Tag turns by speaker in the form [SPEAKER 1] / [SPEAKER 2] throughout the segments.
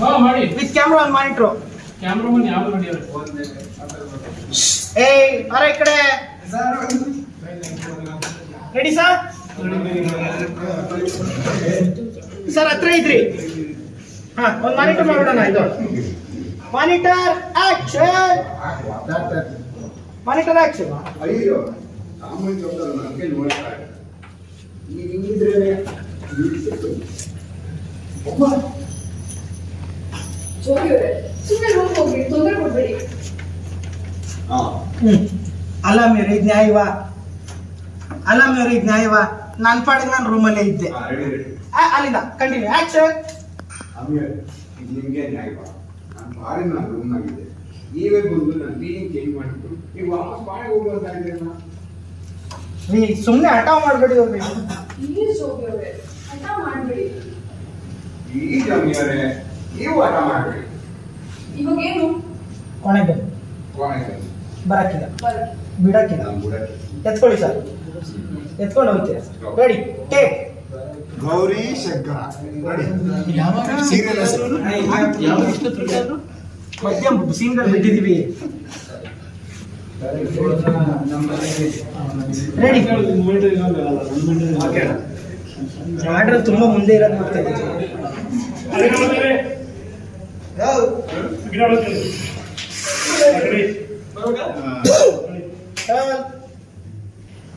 [SPEAKER 1] ಹಾ ಮಾಡಿ.
[SPEAKER 2] With camera on monitor
[SPEAKER 1] cameraman
[SPEAKER 2] ಏಯ್ ಅರ ಈ ಕಡೆ. ರೆಡಿ ಸರ್ ಸರ್ ಹತ್ರ ಇದ್ರಿ. ಹಾ ಒಂದು ಮಾನಿಟರ್ ಮಾಡೋಣ ಇದು. ಮಾನಿಟರ್ ಆಕ್ಷನ್ ಮಾನಿಟರ್ ಆಕ್ಷನ್
[SPEAKER 3] ಅಯ್ಯೋ ಸಾಮಾನ್ಯ. ಈಗ ಹಿಂಗಿದ್ರೆ
[SPEAKER 4] ಸುಮ್ಮನೆ ರೂಮ್ ಹೋಗಿ ತೊಂದರೆ ಕೊಡ್ಬೇಡಿ
[SPEAKER 3] ಹಾ
[SPEAKER 2] ಅಲ್ಲ ಮೇರೆ ಇದು ನ್ಯಾಯವಾ? ಅಲ್ಲ ಮೇರೆ ಇದು ನ್ಯಾಯವಾ? ನನ್ನ ಪಾಡಿಗೆ ನಾನು ರೂಮಲ್ಲೇ ಇದ್ದೆ. ಆ, ಅಲ್ಲಿಂದ ಕಂಟಿನ್ಯೂ ಆಕ್ಷನ್
[SPEAKER 3] ಆಮೇಲೆ ಇದು ನಿಮಗೆ ನ್ಯಾಯವಾ? ನಾನು ಬಾರಿ ನಾನು ರೂಮ್ನಾಗಿದ್ದೆ ನೀವೇ ಬಂದು ನನ್ನ ಫೀಲಿಂಗ್ ಚೇಂಜ್ ಮಾಡಿಬಿಟ್ಟು ನೀವು ವಾಪಸ್ ಬಾಳೆ ಹೋಗುವಂತ ಇದ್ದೀರಲ್ಲ
[SPEAKER 2] ನೀ ಸುಮ್ಮನೆ ಹಠ ಮಾಡಬೇಡಿ ಹೋಗ್ರಿ
[SPEAKER 4] ಪ್ಲೀಸ್ ಜೋಗಿಯವರೇ ಹಠ ಮಾಡಬೇಡಿ.
[SPEAKER 3] ಈ ಜಮಿಯವರೇ ನೀವು ಹಠ ಮಾಡಬೇಡಿ.
[SPEAKER 4] ಇವಾಗ ಏನು
[SPEAKER 2] ಕೊನೆಗೆ
[SPEAKER 3] ಕೊನೆಗೆ
[SPEAKER 2] ಬರಕ್ಕಿಲ್ಲ ಬಿಡಕ್ಕಿಲ್ಲ ಎತ್ಕೊಳ್ಳಿ ಸರ್. ಎತ್ಕೊಂಡು ಹೋಗ್ತೀರಾ? Ready take
[SPEAKER 5] Gauri Shankar. ನೋಡಿ ಸೀರಿಯಲ್ ಹೆಸರು?
[SPEAKER 2] ಮಧ್ಯ ಸೀನ್ಗಳು ಬಿಟ್ಟಿದೀವಿ ರೆಡಿ ಆರ್ಡರ್ ತುಂಬಾ ಮುಂದೆ ಇರೋದು ಮಾಡ್ತಾ ಇದ್ದೀವಿ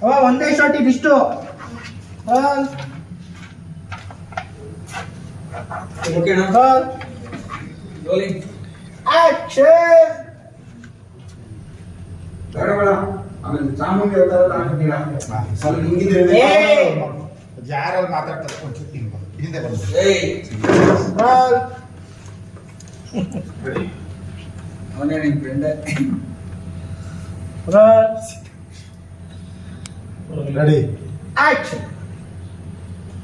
[SPEAKER 2] ಅವ ಒಂದೇ ಶಾಟ್ ಇದಿಷ್ಟು ಆಕ್ಷನ್
[SPEAKER 3] ಬೇಡ ಬೇಡ. ಆಮೇಲೆ ಚಾಮುಂಡಿ ಸ್ವಲ್ಪ ಹಿಂಗಿದ್ರೆ
[SPEAKER 5] ಯಾರಲ್ಲಿ ಮಾತಾಡ್ತಾರೆ? ಒಂಚೂರು ಹಿಂದೆ ಬಂದು. ಹಿಂದೆ ಬಂದು
[SPEAKER 3] ಅವನೇ ನಿನ್ ಫ್ರೆಂಡೇ
[SPEAKER 5] ರೆಡಿ.
[SPEAKER 2] ಆಕ್ಷನ್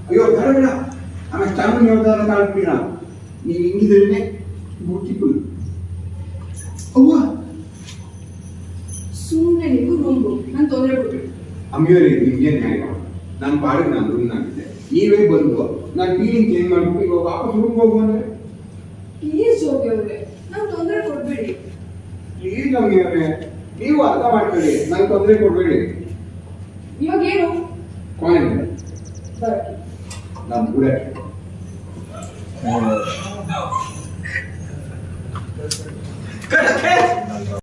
[SPEAKER 3] ಅಯ್ಯೋ ಬರಬೇಡ ಬೇಡ ಆಮೇಲೆ ಚಾಮುಂಡಿ ಅವತಾರ ಕಾಲ್ಬಿಡ ನೀವು. ಹಿಂಗಿದ್ರೆ ಮುಟ್ಟಿಕೊಳ್ಳಿ ಅವ್ವ.
[SPEAKER 4] ಸುಮ್ಮನೆ ನೀವು ರೂಮ್ ಹೋಗಿ. ನಾನು ತೊಂದರೆ ಕೊಟ್ಟೆ
[SPEAKER 3] ಅಮ್ಮಿಯವರೇ ನಿಮ್ಗೆ ನ್ಯಾಯ? ನಮ್ಮ ಪಾಡಿಗೆ ನಾನು ರೂಮ್ನಾಗಿದ್ದೆ ನೀವೇ ಬಂದು ನಾನು ಕ್ಲೀನಿಂಗ್ ಚೇಂಜ್ ಮಾಡ್ಬಿಟ್ಟು ಇವಾಗ ವಾಪಸ್ ರೂಮ್ ಹೋಗು ಅಂದ್ರೆ
[SPEAKER 4] ಪ್ಲೀಸ್ ಜೋಗಿಯವರೇ ನಾನು ತೊಂದರೆ ಕೊಡ್ಬೇಡಿ
[SPEAKER 3] ಪ್ಲೀಸ್ ಅಮ್ಮಿಯವರೇ ನೀವು ಅರ್ಥ ಮಾಡ್ಕೊಳ್ಳಿ. ನಂಗೆ ತೊಂದರೆ ಕೊಡಬೇಡಿ.
[SPEAKER 4] ಇವಾಗ ಏನು?
[SPEAKER 3] ನಮ್ಮ ಕೂಡ
[SPEAKER 2] ಕಡಕೆ